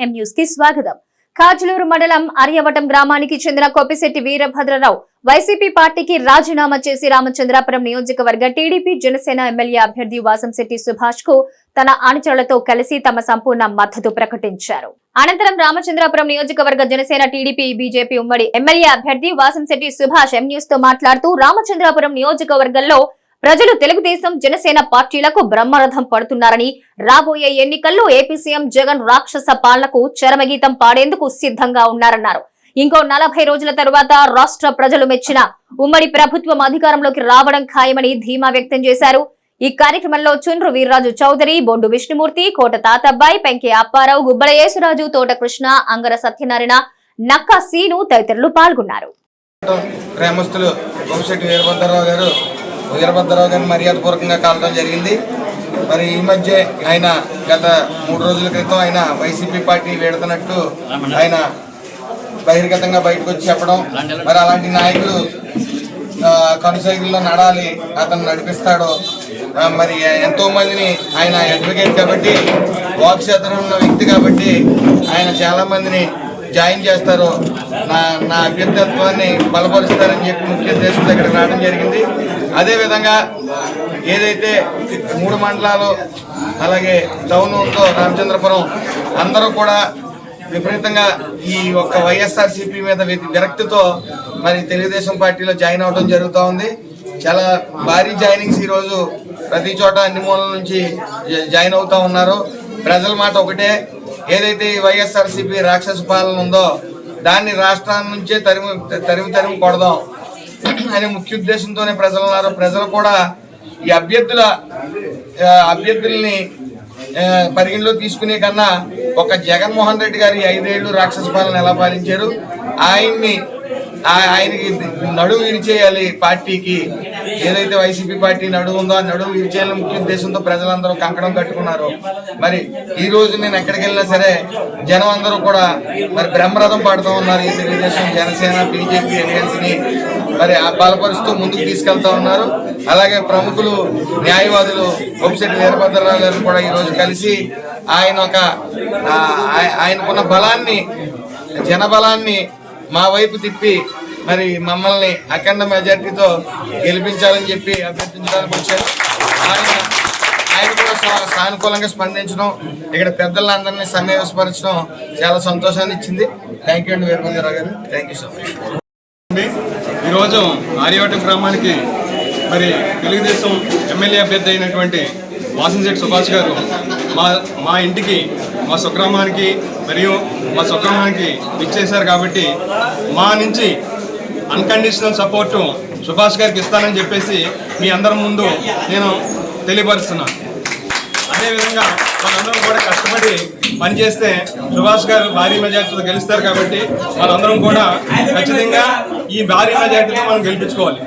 ఎం న్యూస్కి స్వాగతం. కాజులూరు మండలం ఆర్యవటం గ్రామానికి చెందిన కొప్పిశెట్టి వీరభద్రరావు వైసీపీ పార్టీకి రాజీనామా చేసి రామచంద్రాపురం నియోజకవర్గ టీడీపీ జనసేన ఎమ్మెల్యే అభ్యర్థి వాసంశెట్టి సుభాష్కు తన అనుచరులతో కలిసి తమ సంపూర్ణ మద్దతు ప్రకటించారు. అనంతరం రామచంద్రాపురం నియోజకవర్గ జనసేన టీడీపీ బీజేపీ ఉమ్మడి ఎమ్మెల్యే అభ్యర్థి వాసంశెట్టి సుభాష్ ఎం న్యూస్తో మాట్లాడుతూ రామచంద్రాపురం నియోజకవర్గంలో ప్రజలు తెలుగుదేశం జనసేన పార్టీలకు బ్రహ్మరథం పడుతున్నారని రాబోయే ఎన్నికల్లో ఏపీ సీఎం జగన్ రాక్షస పాలనకు చరమగీతం పాడేందుకు సిద్ధంగా ఉన్నారన్నారు. ఇంకో నలభై రోజుల తరువాత రాష్ట్ర ప్రజలు మెచ్చిన ఉమ్మడి ప్రభుత్వం అధికారంలోకి రావడం ఖాయమని ధీమా వ్యక్తం చేశారు. ఈ కార్యక్రమంలో చుండ్రు వీర్రాజు చౌదరి బొండు విష్ణుమూర్తి కోట తాతబ్బాయి పెంకే అప్పారావు గుబ్బల యేసురాజు తోట కృష్ణ అంగర సత్యనారాయణ నక్క సీను తదితరులు పాల్గొన్నారు. గ్రామస్తులు వీరభద్రరావు గారు వీరభద్రరావు గారిని మర్యాదపూర్వకంగా కలడం జరిగింది. మరి ఈ మధ్య ఆయన గత మూడు రోజుల క్రితం ఆయన వైసీపీ పార్టీ వేడుతున్నట్టు ఆయన బహిర్గతంగా బయటకు వచ్చి చెప్పడం. మరి అలాంటి నాయకులు కనుసైగుల్లో నడాలి అతను నడిపిస్తాడు మరి ఎంతో మందిని ఆయన అడ్వకేట్ కాబట్టి వాక్శాతం ఉన్న వ్యక్తి కాబట్టి ఆయన చాలా మందిని జాయిన్ చేస్తారు నా నా అభ్యర్థిత్వాన్ని బలపరుస్తారని చెప్పి ముఖ్య ఉద్దేశంతో ఇక్కడికి రావడం జరిగింది. అదేవిధంగా ఏదైతే మూడు మండలాలు అలాగే టౌన్ రామచంద్రపురం అందరూ కూడా విపరీతంగా ఈ యొక్క వైఎస్ఆర్సీపీ మీద విరక్తితో మరి తెలుగుదేశం పార్టీలో జాయిన్ అవడం జరుగుతూ ఉంది. చాలా భారీ జాయినింగ్స్ ఈరోజు ప్రతి చోట అన్ని మూలల నుంచి జాయిన్ అవుతూ ఉన్నారు. ప్రజల మాట ఒకటే ఏదైతే ఈ వైఎస్ఆర్సీపీ రాక్షస పాలన ఉందో దాన్ని రాష్ట్రాల నుంచే తరిమి తరిమి తరిమి కొడదాం. అనే ముఖ్య ఉద్దేశంతోనే ప్రజలు ఉన్నారు. ప్రజలు కూడా ఈ అభ్యర్థుల అభ్యర్థుల్ని పరిగణలో తీసుకునే కన్నా ఒక జగన్మోహన్ రెడ్డి గారి ఐదేళ్ళు రాక్షస పాలన ఎలా పాలించారు? ఆయన్ని ఆ- ఆయనకి నడువు విరిచేయాలి పార్టీకి. ఏదైతే వైసీపీ పార్టీ నడువు ఉందో ఆ నడువు విరిచేయాలని ముఖ్య ఉద్దేశంతో ప్రజలందరూ కంకణం కట్టుకున్నారు. మరి ఈ రోజు నేను ఎక్కడికి వెళ్ళినా సరే జనం అందరూ కూడా మరి బ్రహ్మరథం పాడుతూ ఉన్నారు. ఈ తెలుగుదేశం జనసేన బీజేపీ ని మరి ఆ బలపరుస్తూ ముందుకు తీసుకెళ్తా ఉన్నారు. అలాగే ప్రముఖులు న్యాయవాదులు బొమ్మిశెట్టి వీరభద్రరావు గారు కూడా ఈరోజు కలిసి ఆయన ఒక ఆయనకున్న బలాన్ని జనబలాన్ని మా వైపు తిప్పి మరి మమ్మల్ని అఖండ మెజార్టీతో గెలిపించాలని చెప్పి అభ్యర్థించడానికి వచ్చారు. ఆయన ఆయన కూడా సానుకూలంగా స్పందించడం ఇక్కడ పెద్దలందరినీ సన్నివేశపరచడం చాలా సంతోషాన్ని ఇచ్చింది థ్యాంక్ యూ అండి వీరభద్రరావు గారు. థ్యాంక్ యూ సో మచ్ ఈరోజు ఆర్యవటం గ్రామానికి మరి తెలుగుదేశం ఎమ్మెల్యే అభ్యర్థి అయినటువంటి వాసంశెట్టి సుభాష్ గారు మా మా ఇంటికి మా స్వగ్రామానికి మరియు మా స్వగ్రామానికి ఇచ్చేశారు కాబట్టి మా నుంచి అన్కండిషనల్ సపోర్టు సుభాష్ గారికి ఇస్తానని చెప్పేసి మీ అందరి ముందు నేను తెలియపరుస్తున్నాను అదేవిధంగా మనందరం కూడా కష్టపడి పనిచేస్తే సుభాష్ గారు భారీ మెజార్టీతో గెలుస్తారు కాబట్టి మనందరం కూడా ఖచ్చితంగా ఈ భారీ మెజార్టీతో మనం గెలిపించుకోవాలి.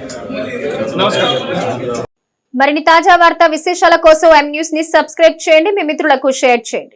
నమస్కారం. మరిన్ని తాజా వార్తా విశేషాల కోసం ఎం న్యూస్ని సబ్స్క్రైబ్ చేయండి. మీ మిత్రులకు షేర్ చేయండి.